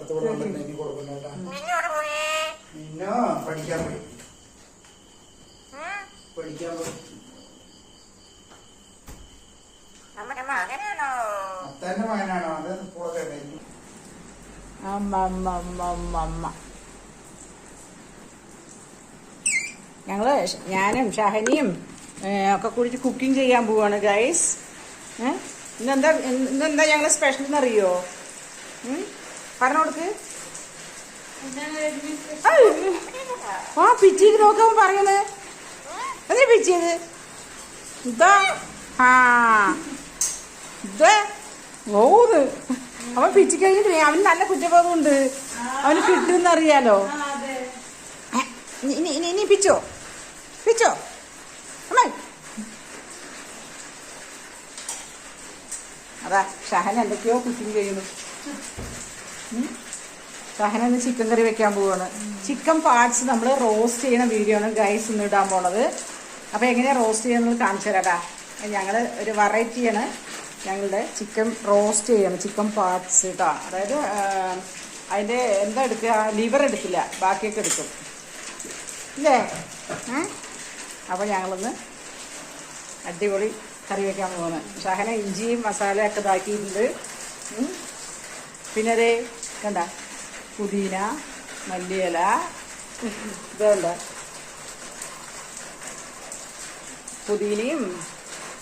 രണ്ടെണ്ണം എടുത്തിട്ട് അപ്പുറത്ത് കൊടുക്കണ്ട ഇനി കൊടുക്കണ്ട കേട്ടാ. നിന്നോട് പോയി. നിന്നോ പഠിക്കാൻ പോയി? പഠിക്കാൻ പോയി. അത്തന്റെ മകനാണോ? അത് അമ്മ ഞങ്ങൾ ഞാനും ഷഹനിയും ഒക്കെ കൂടിയിട്ട് കുക്കിംഗ് ചെയ്യാൻ പോവാണ് ഗൈസ് ഇന്നെന്താ ഇന്നെന്താ ഞങ്ങൾ സ്പെഷ്യൽ എന്നറിയോ? ഉം? പറഞ്ഞു കൊടുക്ക്. ഐ, ആ പിച്ചിക്ക് നോക്കാൻ പറയുന്നത് എന്താ പിച്ചിയത് ഇതാ. ആ. ഇത്. അവൻ പിച്ചി കഴിഞ്ഞിട്ട് അവന് നല്ല കുറ്റബോധമുണ്ട്. അവന് കിട്ടുമെന്ന് അറിയാലോ ഏ, ഇനി ഇനി- ഇനി ഇനി പിച്ചോ? പിച്ചോ? അമ്മ. അതാ ഷഹൻ എന്തൊക്കെയോ കുക്കിംഗ് ചെയ്യുന്നു. ഉം. ഷഹന ഇന്ന് ചിക്കൻ കറി വെക്കാൻ പോവാണ്. ചിക്കൻ പാർട്സ് നമ്മൾ റോസ്റ്റ് ചെയ്യുന്ന വീഡിയോ ആണ് ഗൈസ് ഇന്ന് ഇടാൻ പോണത്. അപ്പൊ എങ്ങനെയാ റോസ്റ്റ് ചെയ്യുന്നത് കാണിച്ചു തരാട്ടാ. ഞങ്ങൾ ഒരു വെറൈറ്റിയാണ് ഞങ്ങളുടെ ചിക്കൻ റോസ്റ്റ് ചെയ്യണം ചിക്കൻ പാർട്സ് കേട്ടോ അതായത് അതിന്റെ എന്താ എടുക്കുക? ലിവർ എടുക്കില്ല ബാക്കിയൊക്കെ എടുക്കും. ഇല്ലേ? അപ്പോൾ അപ്പൊ ഞങ്ങളൊന്ന് അടിപൊളി കറി വെക്കാൻ പോകുന്നത് ഷഹന ഇഞ്ചിയും മസാലയൊക്കെ ഇതാക്കിയിട്ടുണ്ട്. പിന്നെ അതേ കണ്ട? പുതിന മല്ലിയില ഇതല്ല പുതിനയും.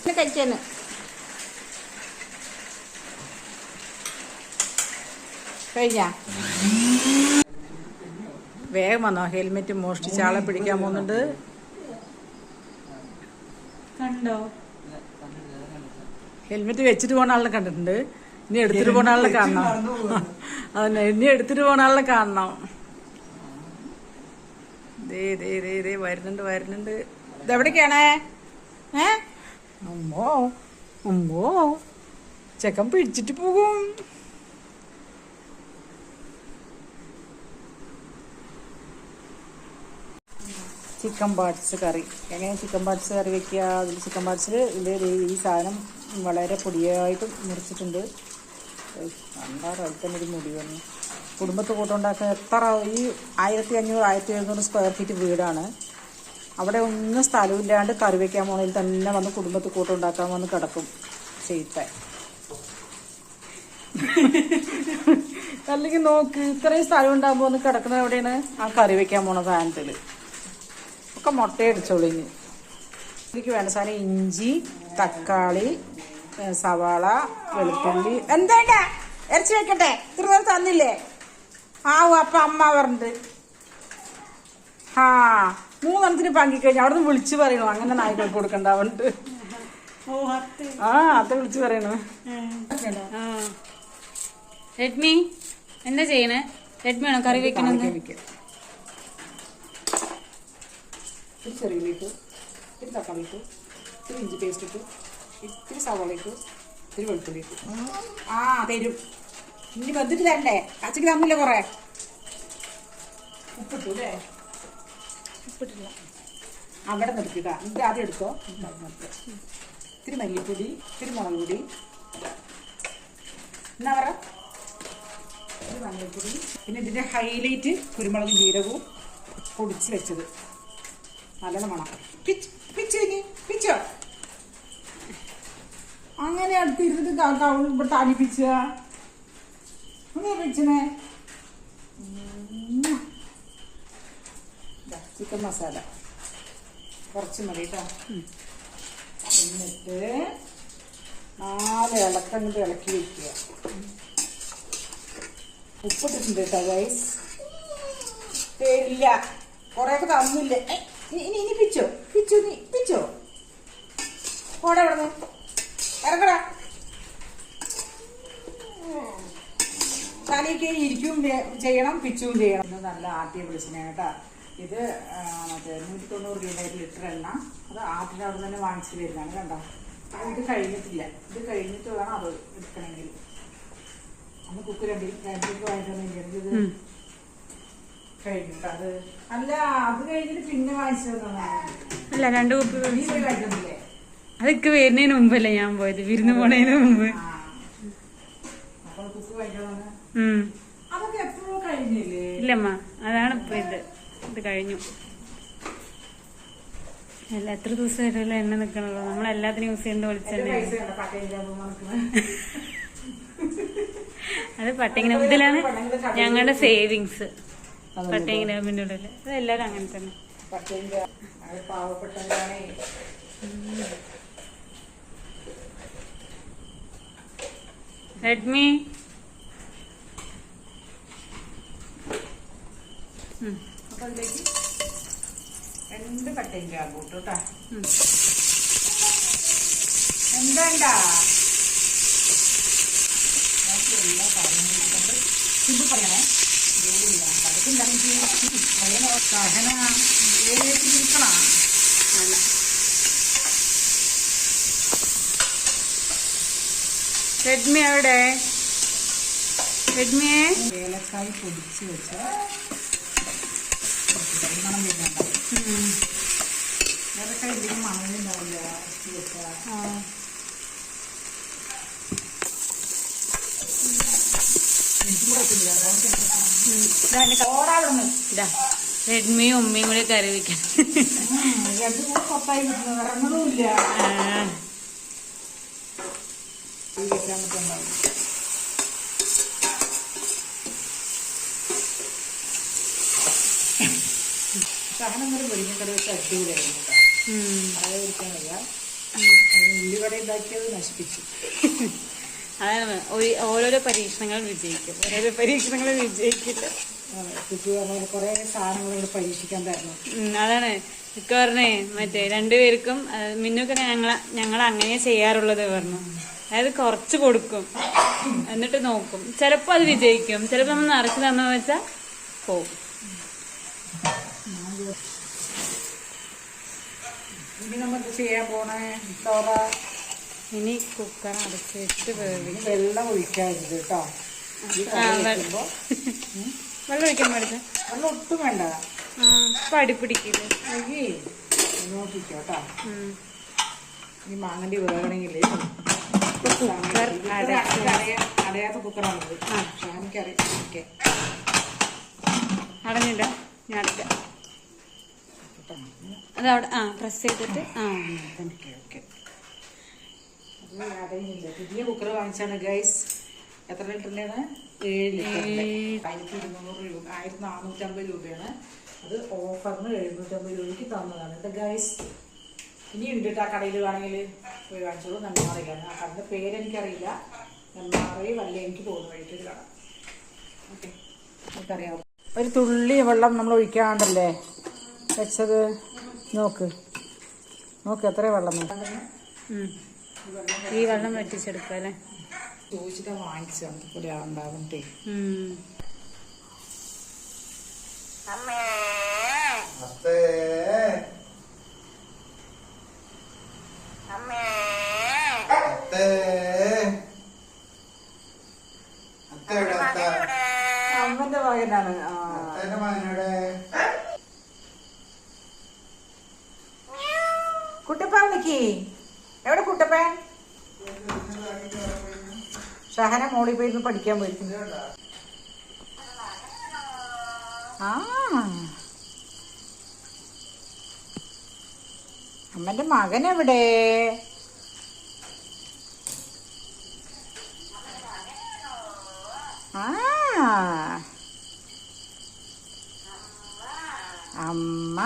പിന്നെ കഴിക്കാൻ കഴിഞ്ഞ? വേഗം വന്നോ. ഹെൽമെറ്റ് മോഷ്ടിച്ച് ആളെ പിടിക്കാൻ പോകുന്നുണ്ട്. കണ്ടോ? ഹെൽമെറ്റ് വെച്ചിട്ട് പോണ ആളിനെ കണ്ടിട്ടുണ്ട്. ഇനി എടുത്തിട്ട് പോണ ആളിനെ കാണണം. അതന്നെ ഇനി എടുത്തിട്ട് പോണ കാണണം. ദേ ദേ ദേ ദേ വരുന്നുണ്ട് വരുന്നുണ്ട്. ഇതെവിടേക്കാണേ ഏ? അമ്മോ അമ്മോ. ചെക്കൻ പിടിച്ചിട്ട് പോകും. ചിക്കൻ പാർട്സ് കറി. എങ്ങനെ ചിക്കൻ പാർട്സ് കറി വെക്കുക? അതിൽ ചിക്കൻ പാർട്സിൽ ഇതിൽ ഈ സാധനം വളരെ പൊടിയായിട്ട് മുറിച്ചിട്ടുണ്ട്. തന്നെ ഒരു മുടി വന്നു. കുടുംബത്ത് കൂട്ടുണ്ടാക്കാൻ എത്ര ഈ ആയിരത്തി അഞ്ഞൂറ് ആയിരത്തി എഴുന്നൂറ് സ്ക്വയർ ഫീറ്റ് വീടാണ്. അവിടെ ഒന്നും സ്ഥലമില്ലാണ്ട് കറി വെക്കാൻ പോണതിൽ തന്നെ വന്ന് കുടുംബത്ത് കൂട്ടുണ്ടാക്കാൻ വന്ന് കിടക്കും ചെയ്ത്ത അല്ലെങ്കിൽ നോക്ക് ഇത്രയും സ്ഥലം ഉണ്ടാകുമ്പോൾ ഒന്ന് കിടക്കുന്നത് എവിടെയാണ്? ആ കറി വെക്കാൻ പോണ സാധനത്തിൽ ഒക്കെ മുട്ടയടിച്ചോളിഞ്ഞ് എനിക്ക് വേണ്ട സാധനം ഇഞ്ചി തക്കാളി സവാള വെളുത്തുള്ളി. എന്തേണ്ട? ഇറച്ചി വെക്കട്ടെ. ഇത്ര നേരം തന്നില്ലേ? ആ അപ്പ അമ്മ പറഞ്ഞിട്ട്. ആ മൂന്നെണ്ണത്തിന് പങ്കിക്കഴിഞ്ഞു അവിടെ നിന്ന് വിളിച്ചു പറയണു. അങ്ങനെ നായ്ക്കൾക്ക് കൊടുക്കണ്ട അവണ്ട് ആ അത് വിളിച്ചു പറയണു. രഡ്മി റെഡ്മി എന്താ ചെയ്യണേ? രഡ്മി ആണോ കറി വെക്കണമെന്ന് വെക്കാം. ഇത്തിരി ചെറിയ ഇട്ടു ഇത്തിരി തക്കാളി ഇട്ടു ഇത്തിരി ഇഞ്ചി പേസ്റ്റ് ഇട്ടു ഇത്തിരി സവോളയ്ക്ക് ഇത്തിരി വെളുത്തുള്ളി ഇട്ടു. ആ തരും. ഇനി വെന്തിട്ട് തരണ്ടേ? അച്ഛക്ക് തന്നില്ല കൊറേ? ഉപ്പിട്ടു അല്ലേ? ഉപ്പിട്ടില്ല. അവിടെ നിർത്തിക്ക ഇത് ആദ്യം എടുത്തോ? ഇത്തിരി മല്ലിപ്പൊടി ഇത്തിരി മുളക് പൊടി. എന്നാ പറ? ഇത്തിരി മഞ്ഞൾപ്പൊടി പിന്നെ ഇതിന്റെ ഹൈലൈറ്റ് കുരുമുളക് ജീരകവും പൊടിച്ച് വെച്ചത്. നല്ലോണം വേണം. പിച്ച് പിച്ച് പിച്ചോ? അങ്ങനെ അടുത്തിരുന്നിട്ട് ക- ക- ഇവിടെ താലിപ്പിച്ച അങ്ങനെ പിച്ചനെ ചിക്കൻ മസാല കുറച്ച് മതി കേട്ടോ. എന്നിട്ട് നാല് ഇളക്കം കൊണ്ട് ഇളക്കി വെക്കുക. ഉപ്പിട്ടിട്ടുണ്ട് കേട്ടോ ഗൈസ് ഇല്ല. കുറെയൊക്കെ തന്നില്ലേ. ഇനി ഇനി പിച്ചോ? പിച്ചോ നീ പിച്ചോ? പോടാ ഇറങ്ങടാ. തലയ്ക്ക് ഇരിക്കും ചെയ്യണം പിച്ചും ചെയ്യണം. ഇത് നല്ല ആട്ടിയ വെളിച്ചെണ്ണ കേട്ടാ. ഇത് മറ്റേ നൂറ്റി തൊണ്ണൂറ് രൂപ ഒരു ലിറ്റർ എണ്ണ. അത് ആട്ടിന് അവിടെ തന്നെ വാങ്ങിച്ചു വരുന്നതാണ് കണ്ടോ. ഇത് കഴിഞ്ഞിട്ടില്ല. ഇത് കഴിഞ്ഞിട്ട് വേണം അത് എടുക്കണമെങ്കിൽ. അന്ന് കുക്ക് രണ്ടി രണ്ടിലേക്ക് വാങ്ങിച്ചു ഇത് കഴിഞ്ഞിട്ട് അത് അല്ല അത് കഴിഞ്ഞിട്ട് പിന്നെ വാങ്ങിച്ചു തന്നതാണ്. അല്ല രണ്ട് കുപ്പി കഴിക്കുന്നില്ലേ അതൊക്കെ വരുന്നതിന് മുമ്പല്ലേ ഞാൻ പോയത്? വിരുന്ന് പോണതിന് മുമ്പ്. ഇല്ലമ്മ അതാണ് ഇപ്പൊ ഇത്. ഇത് കഴിഞ്ഞു. അല്ല എത്ര ദിവസമായിട്ടല്ല എണ്ണ നിക്കണല്ലോ? നമ്മൾ എല്ലാത്തിനും യൂസ് ചെയ്യേണ്ട എന്റെ വെളിച്ചെണ്ണ അത് പട്ടിങ്ങനെ ഇതിലാണ് ഞങ്ങളുടെ സേവിങ്സ്. പട്ടിങ്ങനെ ഉള്ളിൽ അത് എല്ലാരും അങ്ങനെ തന്നെ. പാവപ്പെട്ടവരാണേ. റെഡ്മി അപ്പോൾ അതിലേക്ക് രണ്ട് പട്ടയം ചാമ്പൂ കേട്ടോ എന്താണ്ടാ? ഇത് പറയണേ. സഹന നിൽക്കണം റെഡ്മി എവിടെ റെഡ്മിയെ ഏലക്കായി പൊടിച്ച് വെച്ച മണം ഏലക്കായി ഇതിന് മണലുണ്ടാവില്ല. ഇതാ. റെഡ്മിയും ഉമ്മയും കൂടി കറി വെക്കണം ഈ വെക്കാൻ പറ്റുന്നുണ്ടാവും സഹനം ഒരു മുരിങ്ങക്കറി വെച്ച് അടിപൊളിയായിരുന്നു കേട്ടോ ഇരിക്കാൻ വയ്യ അതിന് ഉള്ളിവട ഉണ്ടാക്കിയത് നശിപ്പിച്ചു അതാണ് ഓരോരോ പരീക്ഷണങ്ങൾ വിജയിക്കും. ഓരോരോ പരീക്ഷണങ്ങൾ വിജയിക്കില്ല. കുറെ സാധനങ്ങൾ ഇവിടെ പരീക്ഷിക്കാൻ തരണം അതാണ്. ഇക്ക പറഞ്ഞേ മറ്റേ രണ്ടുപേർക്കും മിന്നുക്ക് ഞങ്ങൾ ഞങ്ങൾ അങ്ങനെ ചെയ്യാറുള്ളത് പറഞ്ഞു. അതായത് കുറച്ച് കൊടുക്കും. എന്നിട്ട് നോക്കും. ചിലപ്പോൾ അത് വിജയിക്കും. ചിലപ്പോൾ നമ്മൾ നിറച്ച് തന്നു വെച്ചാൽ പോവും. ഇനി നമുക്ക് ചെയ്യാൻ പോണേ തോറ ഇനി കുക്കർ അടച്ച് വെച്ചിട്ട് വേവിക്കും വെള്ളം ഒഴിക്കാറുണ്ട് കേട്ടോ. വെള്ളം. ഒഴിക്കാൻ പാടില്ല. വെള്ളം ഒട്ടും വേണ്ട. പടി പിടിക്കില്ല? നോക്കി നോക്കിക്കോ കേട്ടോ. ഉം. ഈ മാങ്ങണ്ടി വേകണമെങ്കിൽ അടച്ച് അടയാത്ത കുക്കറാണിത് ഷാനിക്കറിയാം ഓക്കെ അടഞ്ഞില്ല ഞാൻ അടയ്ക്കാം അവിടെ ആ പ്രസ് ചെയ്തിട്ട് ആ ഓക്കെ ഓക്കെ അത് അടയുന്നില്ല പുതിയ കുക്കർ വാങ്ങിച്ചാണ് ഗൈസ് എത്ര ലിറ്ററിന്റെയാണ് ഏഴ് ലിറ്ററിന്റെ ആയിരത്തി ഇരുന്നൂറ് രൂപ ആയിരത്തി നാനൂറ്റമ്പത് രൂപയാണ് അത് ഓഫറിന് എഴുന്നൂറ്റമ്പത് രൂപയ്ക്ക് തന്നതാണ് കേട്ടോ ഗൈസ് ഇനി ഉണ്ട് ആ കടയിൽ വേണമെങ്കിൽ പോയി വാങ്ങിച്ചോളൂ. നെന്മാറയിലാണ് ആ കടയുടെ പേരെനിക്കറിയില്ല. നെന്മാറയിൽ വല്ല എനിക്ക് പോകുന്ന വഴിക്ക് കാണാം ഓക്കെ. നമുക്കറിയാം. ഒരു തുള്ളി വെള്ളം നമ്മൾ ഒഴിക്കാണ്ടല്ലേ? വെച്ചത് നോക്ക്. നോക്ക് എത്ര വെള്ളം ഉം. ഈ വെള്ളം വെട്ടിച്ചെടുക്കാല്ലേ ചോദിച്ചിട്ട് വാങ്ങിച്ചു നമുക്ക് ഇവിടെ ഉണ്ടാവണ്ടേ ഉം. അമ്മേ അത്തേ അമ്മേ അത്തേ അത്തയുടെ അത്ത അമ്മന്റെ മകനാണ് ആ അത്തേന്റെ മകനോടെ കുട്ടപ്പാൻ നിക്കി എവിടെ കുട്ടപ്പേ സഹന മോളിൽ പോയിരുന്നു പഠിക്കാൻ പോയിരിക്കുന്നു. ആ. അമ്മന്റെ മകൻ എവിടെ? ആ. അമ്മ.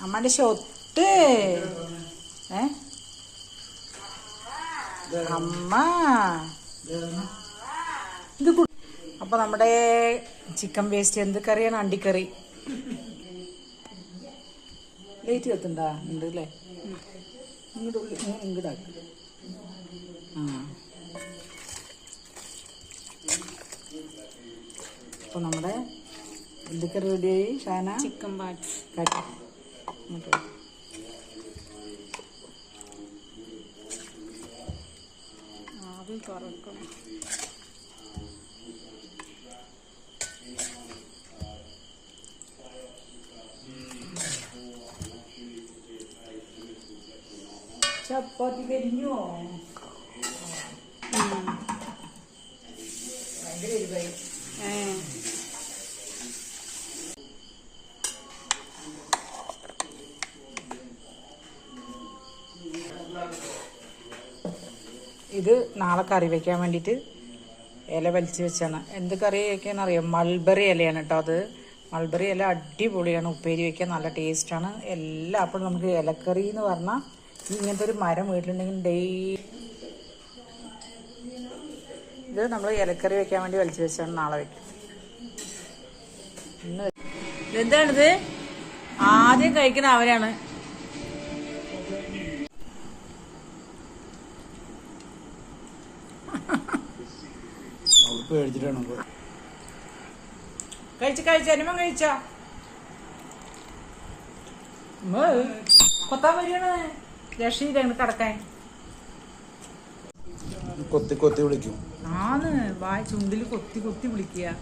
അമ്മന്റെ ഷൊട്ട് ഏ? അമ്മ. ഇത് അപ്പൊ നമ്മുടെ ചിക്കൻ വേസ്റ്റ് എന്ത് കറിയാണ്? അണ്ടിക്കറി. ലേറ്റ് കത്തുണ്ടാ ഉണ്ട് അല്ലേ? ഇങ്ങോട്ട് ഇങ്ങോട്ടാക്കി ഇങ്ങോട്ടാക്ക് ആ. അപ്പൊ നമ്മുടെ എന്തൊക്കെ റെഡിയായി ഷാന? ചിക്കൻ ബാറ്റ് കാട്ടി Madonna. Ah, ben torno. C'è un po' di vergnone. ഇത് നാളെ കറി വെക്കാൻ വേണ്ടിയിട്ട് ഇല വലിച്ച് വെച്ചാണ്. എന്ത് കറി വെക്കാൻ അറിയാം മൾബറി ഇലയാണ് കേട്ടോ അത്. മൾബറി ഇല അടിപൊളിയാണ്. ഉപ്പേരി വയ്ക്കാൻ നല്ല ടേസ്റ്റാണ്. എല്ലാം അപ്പോൾ നമുക്ക് ഇലക്കറി എന്ന് പറഞ്ഞാൽ ഇങ്ങനത്തെ ഒരു മരം വീട്ടിലുണ്ടെങ്കിൽ ഡെയിലി ഇത് നമ്മൾ ഇലക്കറി വെക്കാൻ വേണ്ടി വലിച്ചു വെച്ചാണ് നാളെ വെക്കും. ഇന്ന് എന്താണിത് ആദ്യം കഴിക്കുന്ന അവരാണ്. അവൾ കഴിച്ച കഴിച്ച അനുമം കഴിച്ച? കൊത്താൻ വരികയാണ്. രക്ഷയില്ല കടക്കാൻ. കൊത്തി കൊത്തി വിളിക്കും. ആന്ന് വായ ചുണ്ടിൽ കൊത്തി കൊത്തി വിളിക്കുക.